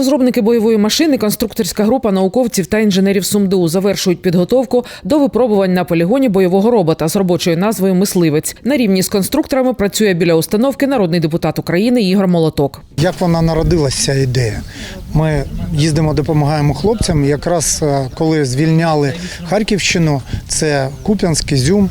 Розробники бойової машини, конструкторська група науковців та інженерів СумДУ завершують підготовку до випробувань на полігоні бойового робота з робочою назвою Мисливець. На рівні з конструкторами працює біля установки народний депутат України Ігор Молоток. Як вона народилася, ця ідея? Ми їздимо, допомагаємо хлопцям. Якраз е, коли звільняли Харківщину, це Куп'янськ, Ізюм.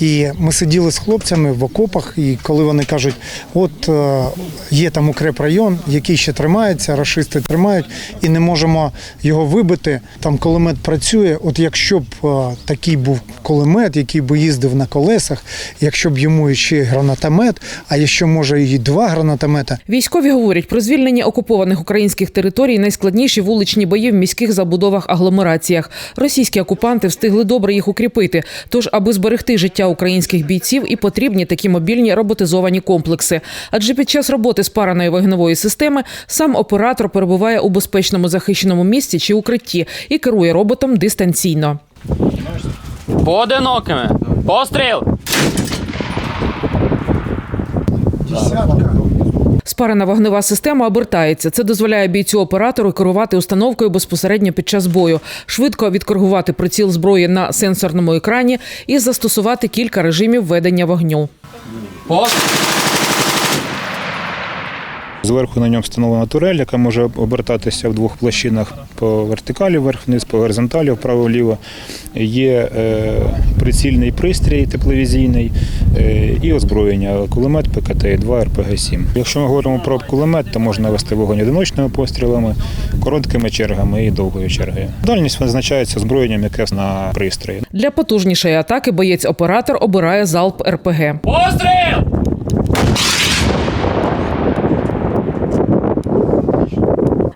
І ми сиділи з хлопцями в окопах, і коли вони кажуть, от е, є там укрепрайон, який ще тримається, рашисти тримають, і не можемо його вибити. Там кулемет працює. От якщо б е, такий був кулемет, який би їздив на колесах, якщо б йому ще гранатомет, а якщо може і два гранатомета, Військові говорять про звільнення окупованих українських територій найскладніші вуличні бої в міських забудовах агломераціях. Російські окупанти встигли добре їх укріпити. Тож, аби зберегти життя українських бійців, і потрібні такі мобільні роботизовані комплекси. Адже під час роботи спареної вогневої системи сам оператор перебуває у безпечному захищеному місці чи укритті і керує роботом дистанційно. Поодинокими. Постріл! Спарена вогнева система обертається. Це дозволяє бійцю оператору керувати установкою безпосередньо під час бою, швидко відкоригувати приціл зброї на сенсорному екрані і застосувати кілька режимів ведення вогню. Постріл! Зверху на ньому встановлена турель, яка може обертатися в двох площинах по вертикалі вверх-вниз, по горизонталі вправо-вліво. Є е, прицільний пристрій тепловізійний е, і озброєння кулемет ПКТ-2 РПГ-7. Якщо ми говоримо про кулемет, то можна вести вогонь одиночними пострілами, короткими чергами і довгою чергою. Дальність визначається озброєнням, яке на пристрої. Для потужнішої атаки боєць-оператор обирає залп РПГ. Постріл!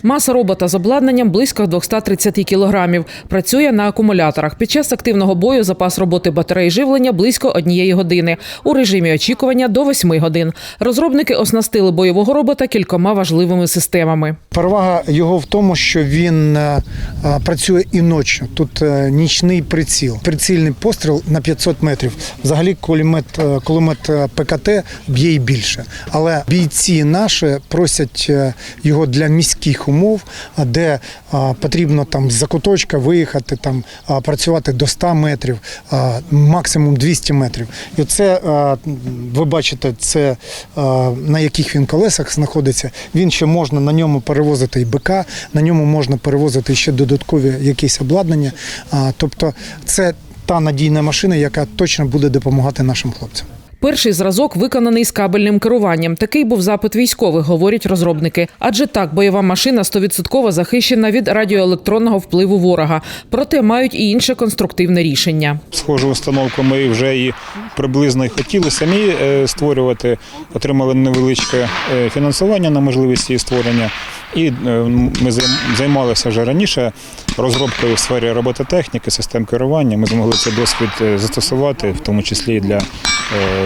Маса робота з обладнанням близько 230 кілограмів. Працює на акумуляторах. Під час активного бою запас роботи батареї живлення близько однієї години. У режимі очікування до восьми годин. Розробники оснастили бойового робота кількома важливими системами. Перевага його в тому, що він е, е, працює і ночі. Тут е, нічний приціл, прицільний постріл на 500 метрів. Взагалі кулемет, кулемет ПКТ б'є й більше. Але бійці наші просять його для міських умов, де потрібно там з закуточка виїхати, там працювати до 100 метрів, максимум 200 метрів. І це ви бачите, це на яких він колесах знаходиться. Він ще можна на ньому перевозити і БК, на ньому можна перевозити ще додаткові якісь обладнання. Тобто, це та надійна машина, яка точно буде допомагати нашим хлопцям. Перший зразок виконаний з кабельним керуванням. Такий був запит військових, говорять розробники. Адже так, бойова машина 100% захищена від радіоелектронного впливу ворога. Проте мають і інше конструктивне рішення. Схожу установку ми вже і приблизно хотіли самі е, створювати. Отримали невеличке е, фінансування на можливість її створення. І е, ми займалися вже раніше розробкою в сфері робототехніки, систем керування. Ми змогли цей досвід застосувати, в тому числі і для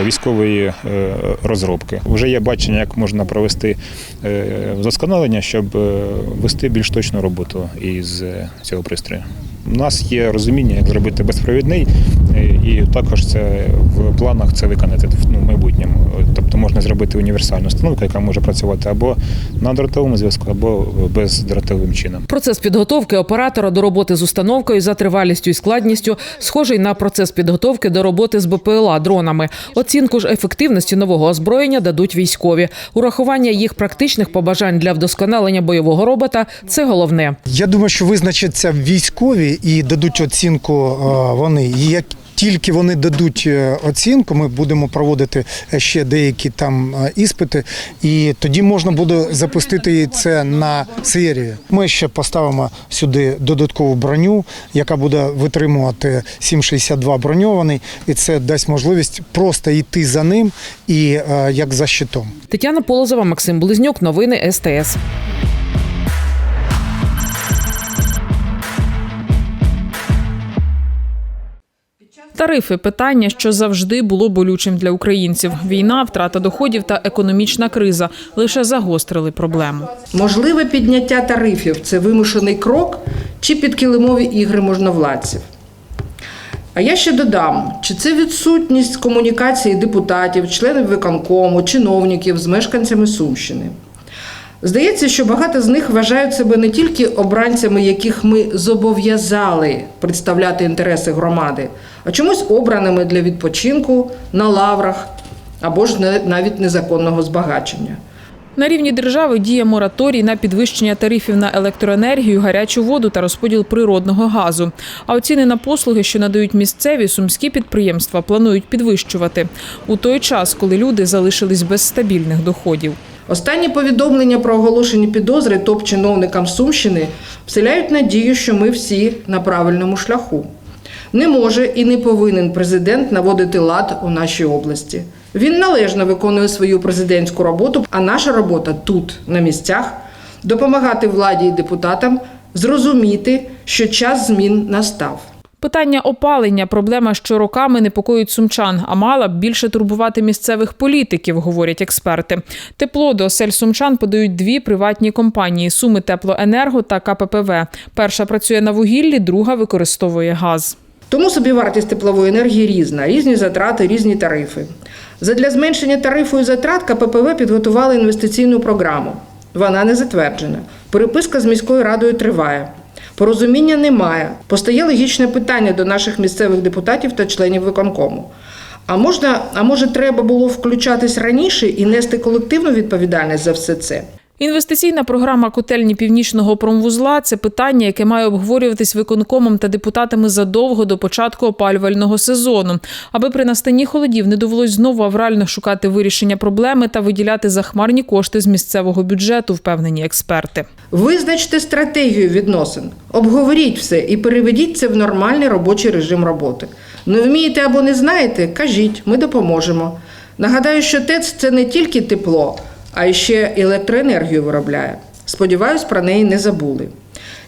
військової е, розробки. Вже є бачення, як можна провести е, вдосконалення, щоб е, вести більш точну роботу із цього пристрою. У нас є розуміння, як зробити безпровідний, і також це в планах це виконати в ну, майбутньому. Тобто можна зробити універсальну установку, яка може працювати або на дротовому зв'язку, або бездротовим чином. Процес підготовки оператора до роботи з установкою за тривалістю і складністю схожий на процес підготовки до роботи з БПЛА дронами. Оцінку ж ефективності нового озброєння дадуть військові. Урахування їх практичних побажань для вдосконалення бойового робота це головне. Я думаю, що визначаться військові і дадуть оцінку е, вони. І як тільки вони дадуть е, оцінку, ми будемо проводити ще деякі там е, іспити, і тоді можна буде запустити це на серію. Ми ще поставимо сюди додаткову броню, яка буде витримувати 7,62 броньований, і це дасть можливість просто йти за ним і як за щитом. Тетяна Полозова, Максим Близнюк. Новини СТС. Тарифи питання, що завжди було болючим для українців. Війна, втрата доходів та економічна криза лише загострили проблему. Можливе підняття тарифів це вимушений крок чи підкилимові ігри можновладців. А я ще додам, чи це відсутність комунікації депутатів, членів виконкому, чиновників з мешканцями Сумщини. Здається, що багато з них вважають себе не тільки обранцями, яких ми зобов'язали представляти інтереси громади, а чомусь обраними для відпочинку на лаврах або ж навіть незаконного збагачення. На рівні держави діє мораторій на підвищення тарифів на електроенергію, гарячу воду та розподіл природного газу. А ціни на послуги, що надають місцеві сумські підприємства, планують підвищувати у той час, коли люди залишились без стабільних доходів. Останні повідомлення про оголошені підозри топ-чиновникам Сумщини вселяють надію, що ми всі на правильному шляху. Не може і не повинен президент наводити лад у нашій області. Він належно виконує свою президентську роботу, а наша робота тут, на місцях, допомагати владі і депутатам зрозуміти, що час змін настав. Питання опалення проблема, що роками непокоїть сумчан, а мала б більше турбувати місцевих політиків, говорять експерти. Тепло до осель сумчан подають дві приватні компанії: Суми Теплоенерго та КППВ. Перша працює на вугіллі, друга використовує газ. Тому собівартість теплової енергії різна, різні затрати, різні тарифи. Задля зменшення тарифу і затрат КППВ підготували інвестиційну програму. Вона не затверджена. Переписка з міською радою триває. Порозуміння немає. Постає логічне питання до наших місцевих депутатів та членів виконкому. А можна, а може, треба було включатись раніше і нести колективну відповідальність за все це? Інвестиційна програма котельні північного промвузла це питання, яке має обговорюватись виконкомом та депутатами задовго до початку опалювального сезону, аби при настанні холодів не довелось знову аврально шукати вирішення проблеми та виділяти захмарні кошти з місцевого бюджету, впевнені експерти. Визначте стратегію відносин, обговоріть все і переведіть це в нормальний робочий режим роботи. Не вмієте або не знаєте, кажіть, ми допоможемо. Нагадаю, що ТЕЦ це не тільки тепло, а ще електроенергію виробляє. Сподіваюсь, про неї не забули.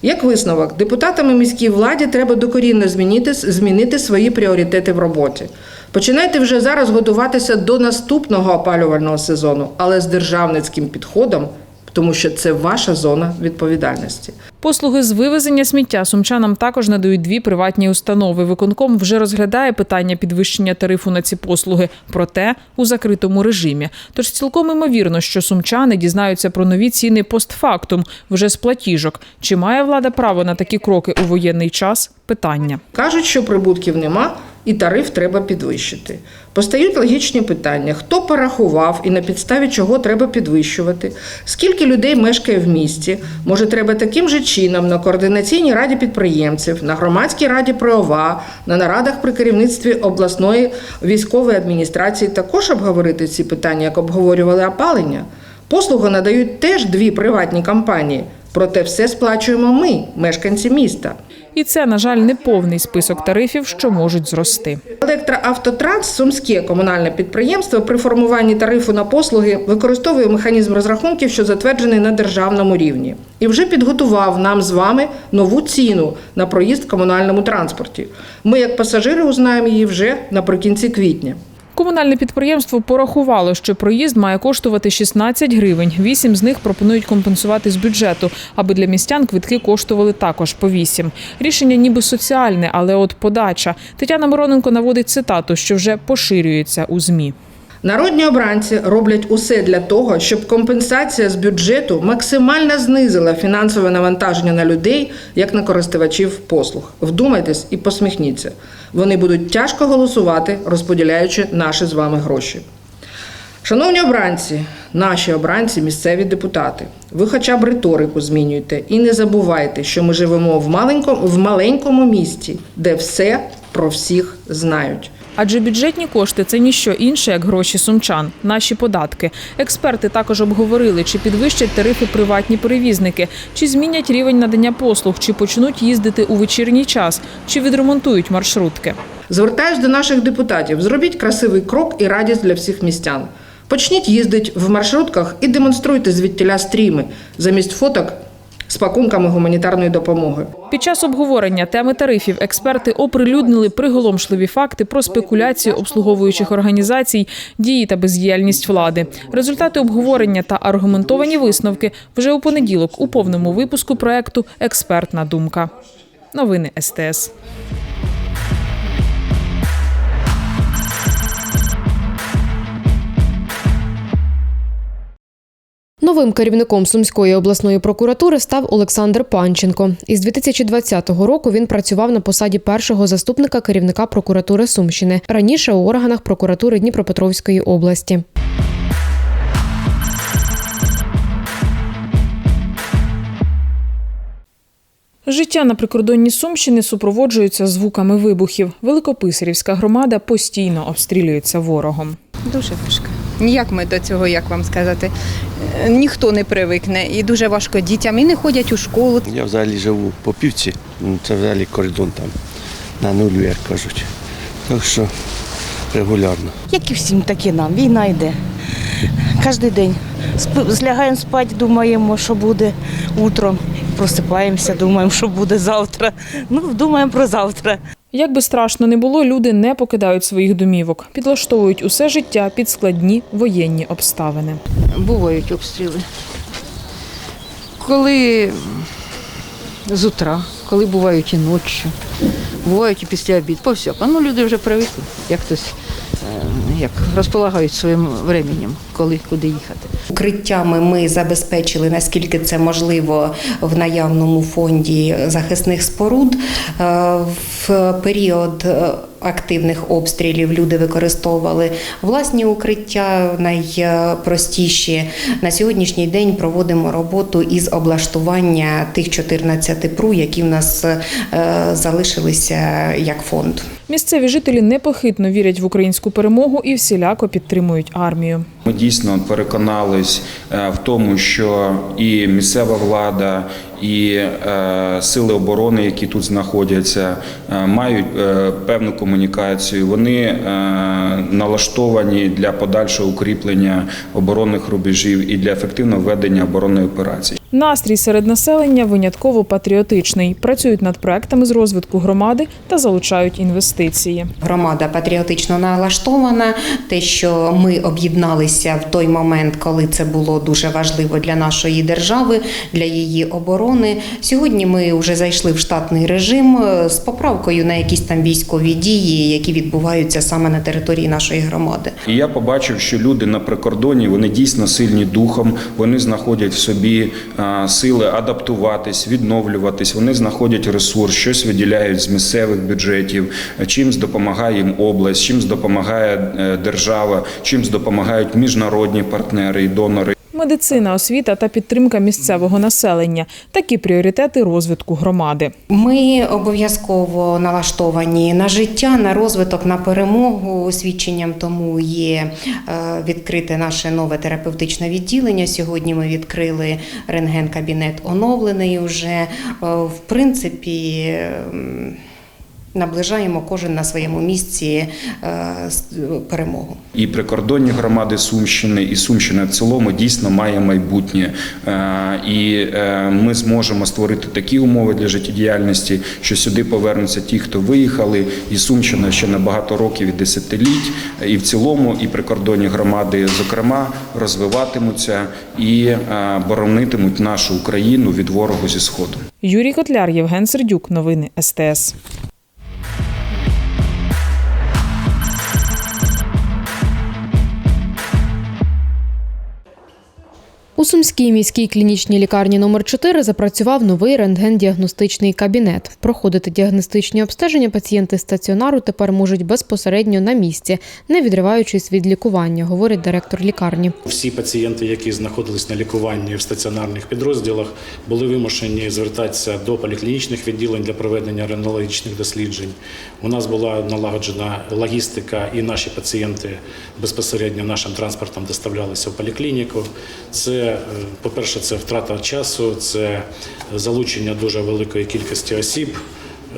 Як висновок, депутатами міській владі треба докорінно змінити, змінити свої пріоритети в роботі. Починайте вже зараз готуватися до наступного опалювального сезону, але з державницьким підходом, тому що це ваша зона відповідальності. Послуги з вивезення сміття сумчанам також надають дві приватні установи. Виконком вже розглядає питання підвищення тарифу на ці послуги, проте у закритому режимі. Тож цілком імовірно, що сумчани дізнаються про нові ціни постфактум вже з платіжок. Чи має влада право на такі кроки у воєнний час? Питання. Кажуть, що прибутків нема і тариф треба підвищити. Постають логічні питання: хто порахував і на підставі чого треба підвищувати, скільки людей мешкає в місті, може, треба таким же чином на координаційній раді підприємців, на громадській раді ПОВА, на нарадах при керівництві обласної військової адміністрації також обговорити ці питання, як обговорювали опалення. Послугу надають теж дві приватні компанії, проте все сплачуємо ми, мешканці міста. І це, на жаль, не повний список тарифів, що можуть зрости. Електроавтотранс, сумське комунальне підприємство, при формуванні тарифу на послуги використовує механізм розрахунків, що затверджений на державному рівні, і вже підготував нам з вами нову ціну на проїзд в комунальному транспорті. Ми, як пасажири, узнаємо її вже наприкінці квітня. Комунальне підприємство порахувало, що проїзд має коштувати 16 гривень. Вісім з них пропонують компенсувати з бюджету, аби для містян квитки коштували також по вісім. Рішення ніби соціальне, але от подача. Тетяна Мироненко наводить цитату, що вже поширюється у змі. Народні обранці роблять усе для того, щоб компенсація з бюджету максимально знизила фінансове навантаження на людей, як на користувачів послуг. Вдумайтесь і посміхніться. Вони будуть тяжко голосувати, розподіляючи наші з вами гроші. Шановні обранці, наші обранці, місцеві депутати, ви хоча б риторику змінюйте і не забувайте, що ми живемо в маленькому, в маленькому місті, де все про всіх знають. Адже бюджетні кошти це ніщо інше, як гроші сумчан, наші податки. Експерти також обговорили, чи підвищать тарифи приватні перевізники, чи змінять рівень надання послуг, чи почнуть їздити у вечірній час, чи відремонтують маршрутки. Звертаюсь до наших депутатів: зробіть красивий крок і радість для всіх містян. Почніть їздити в маршрутках і демонструйте звідтіля стріми замість фоток з пакунками гуманітарної допомоги. Під час обговорення теми тарифів експерти оприлюднили приголомшливі факти про спекуляцію обслуговуючих організацій, дії та бездіяльність влади. Результати обговорення та аргументовані висновки вже у понеділок у повному випуску проекту Експертна думка. Новини СТС. Новим керівником Сумської обласної прокуратури став Олександр Панченко. Із 2020 року він працював на посаді першого заступника керівника прокуратури Сумщини, раніше у органах прокуратури Дніпропетровської області. Життя на прикордонні Сумщини супроводжується звуками вибухів. Великописарівська громада постійно обстрілюється ворогом. Дуже важко. Ніяк ми до цього, як вам сказати, е, ніхто не привикне. І дуже важко дітям. І не ходять у школу. Я взагалі живу по півці, ну, це взагалі кордон там на нулю, як кажуть. Так що регулярно. Як і всім, так і нам. Війна йде. Кожен день. Злягаємо спати, думаємо, що буде утром. Просипаємося, думаємо, що буде завтра. Ну, думаємо про завтра. Як би страшно не було, люди не покидають своїх домівок, підлаштовують усе життя під складні воєнні обставини. Бувають обстріли. Коли з утра, коли бувають і ночі, бувають і після обід, по всякому. Ну, люди вже привикли, як хтось е, як розполагають своїм временем, коли куди їхати. Укриттями ми забезпечили наскільки це можливо в наявному фонді захисних споруд. Е, В період е, активних обстрілів люди використовували власні укриття найпростіші. На сьогоднішній день проводимо роботу із облаштування тих 14 пру, які в нас е, залишилися як фонд. Місцеві жителі непохитно вірять в українську перемогу і всіляко підтримують армію. Ми дійсно переконались е, в тому, що і місцева влада, і е, сили оборони, які тут знаходяться, е, мають певну комунікацію. Вони налаштовані для подальшого укріплення оборонних рубежів і для ефективного ведення оборонної операції. Настрій серед населення винятково патріотичний. Працюють над проектами з розвитку громади та залучають інвестиції. Громада патріотично налаштована. Те, що ми об'єдналися в той момент, коли це було дуже важливо для нашої держави, для її оборони. Сьогодні ми вже зайшли в штатний режим е, з поправкою на якісь там військові дії, які відбуваються саме на території нашої громади. І я побачив, що люди на прикордоні вони дійсно сильні духом, вони знаходять в собі а, сили адаптуватись, відновлюватись. Вони знаходять ресурс, щось виділяють з місцевих бюджетів, чимсь допомагає їм область, чимсь допомагає е, держава, чимсь допомагають міжнародні партнери і донори. Медицина, освіта та підтримка місцевого населення такі пріоритети розвитку громади. Ми обов'язково налаштовані на життя, на розвиток, на перемогу. Свідченням тому є е, відкрите наше нове терапевтичне відділення. Сьогодні ми відкрили рентген-кабінет оновлений. Уже Е, в принципі. Наближаємо кожен на своєму місці е, перемогу. І прикордонні громади Сумщини, і Сумщина в цілому дійсно має майбутнє. Е, І е, ми зможемо створити такі умови для життєдіяльності, що сюди повернуться ті, хто виїхали, і Сумщина ще на багато років і десятиліть. І в цілому, і прикордонні громади, зокрема, розвиватимуться і боронитимуть нашу Україну від ворогу зі сходу. Юрій Котляр, Євген Сердюк. Новини СТС. У Сумській міській клінічній лікарні номер 4 запрацював новий рентген-діагностичний кабінет. Проходити діагностичні обстеження пацієнти стаціонару тепер можуть безпосередньо на місці, не відриваючись від лікування, говорить директор лікарні. Всі пацієнти, які знаходились на лікуванні в стаціонарних підрозділах, були вимушені звертатися до поліклінічних відділень для проведення рентгенологічних досліджень. У нас була налагоджена логістика, і наші пацієнти безпосередньо нашим транспортом доставлялися в поліклініку. Це, е, по-перше, це втрата часу, це залучення дуже великої кількості осіб.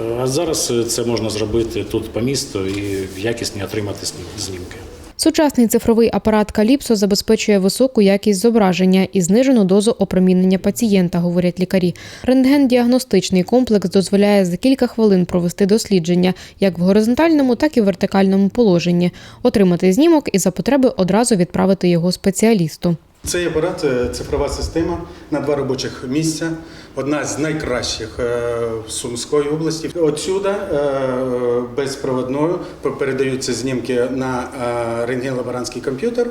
Е, А зараз е, це можна зробити тут по місту і якісні отримати знімки. Сучасний цифровий апарат Каліпсо забезпечує високу якість зображення і знижену дозу опромінення пацієнта, говорять лікарі. Рентген-діагностичний комплекс дозволяє за кілька хвилин провести дослідження як в горизонтальному, так і в вертикальному положенні, отримати знімок і за потреби одразу відправити його спеціалісту. Цей апарат цифрова система на два робочих місця. Одна з найкращих е, в Сумської області. Отсюда е, безпроводною передаються знімки на е, рентген-лаборантський комп'ютер.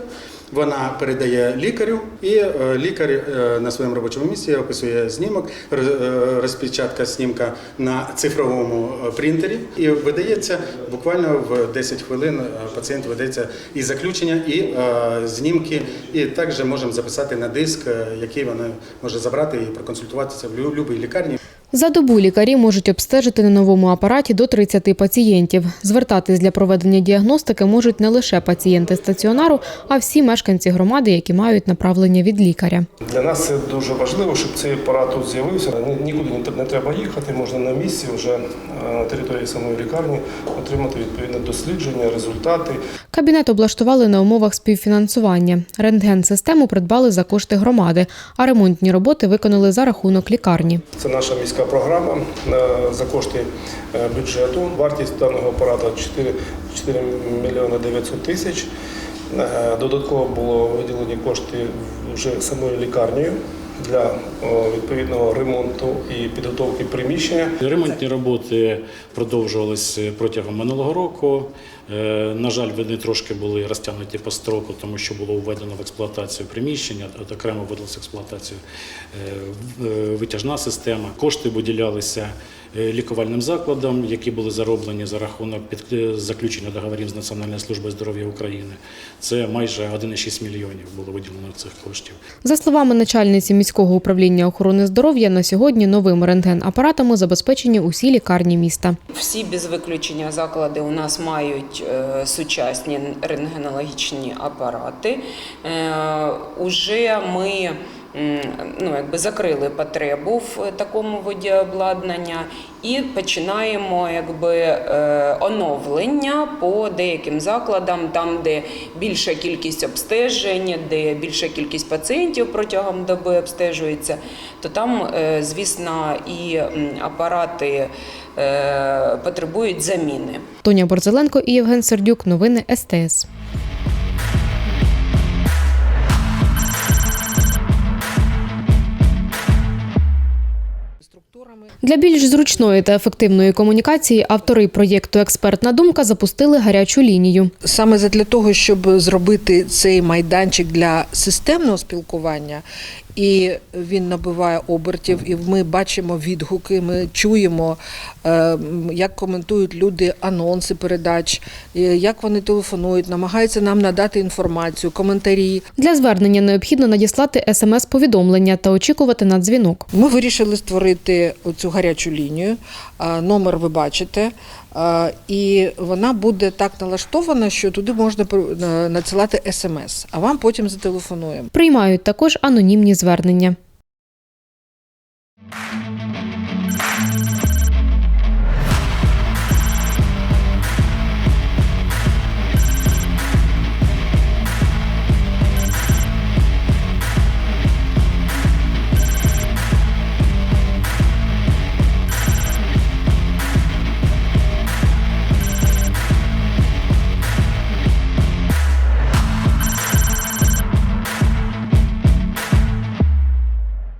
Вона передає лікарю, і е, лікар е, на своєму робочому місці описує знімок, е, розпечатка знімка на цифровому принтері, і видається буквально в 10 хвилин. Пацієнт видається і заключення, і знімки, і також можемо записати на диск, який вона може забрати і проконсультуватися в будь-якій лікарні. За добу лікарі можуть обстежити на новому апараті до 30 пацієнтів. Звертатись для проведення діагностики можуть не лише пацієнти стаціонару, а всі мешканці громади, які мають направлення від лікаря. Для нас це дуже важливо, щоб цей апарат тут з'явився. Ні- Нікуди не треба їхати, можна на місці вже е, на території самої лікарні отримати відповідне дослідження, результати. Кабінет облаштували на умовах співфінансування. Рентген-систему придбали за кошти громади, а ремонтні роботи виконали за рахунок лікарні. Це наша міська програма е, за кошти е, бюджету. Вартість даного апарата 4, 4 мільйони 900 тисяч. Е, Додатково було виділені кошти вже самою лікарнею для відповідного ремонту і підготовки приміщення. Ремонтні роботи продовжувалися протягом минулого року. Е, На жаль, вони трошки були розтягнуті по строку, тому що було введено в експлуатацію приміщення, окремо вводилася в експлуатацію е, е, витяжна система. Кошти виділялися лікувальним закладам, які були зароблені за рахунок під е, заключення договорів з Національною службою здоров'я України. Це майже 1,6 мільйонів було виділено цих коштів. За словами начальниці міського управління охорони здоров'я, на сьогодні новими рентген-апаратами забезпечені усі лікарні міста. Всі без виключення заклади у нас мають е, сучасні рентгенологічні апарати. Е, Уже ми ну, якби закрили потребу в такому виді обладнання і починаємо якби, е, оновлення по деяким закладам, там, де більша кількість обстежень, де більша кількість пацієнтів протягом доби обстежується, то там, е, звісно, і апарати е, потребують заміни. Тоня Борзеленко і Євген Сердюк. Новини СТС. Для більш зручної та ефективної комунікації автори проєкту Експертна думка запустили гарячу лінію. Саме для того, щоб зробити цей майданчик для системного спілкування, і він набиває обертів, і ми бачимо відгуки, ми чуємо, е, як коментують люди анонси передач, е, як вони телефонують, намагаються нам надати інформацію, коментарі. Для звернення необхідно надіслати смс-повідомлення та очікувати на дзвінок. Ми вирішили створити цю гарячу лінію. Номер ви бачите. І вона буде так налаштована, що туди можна надсилати смс, а вам потім зателефонуємо. Приймають також анонімні звернення.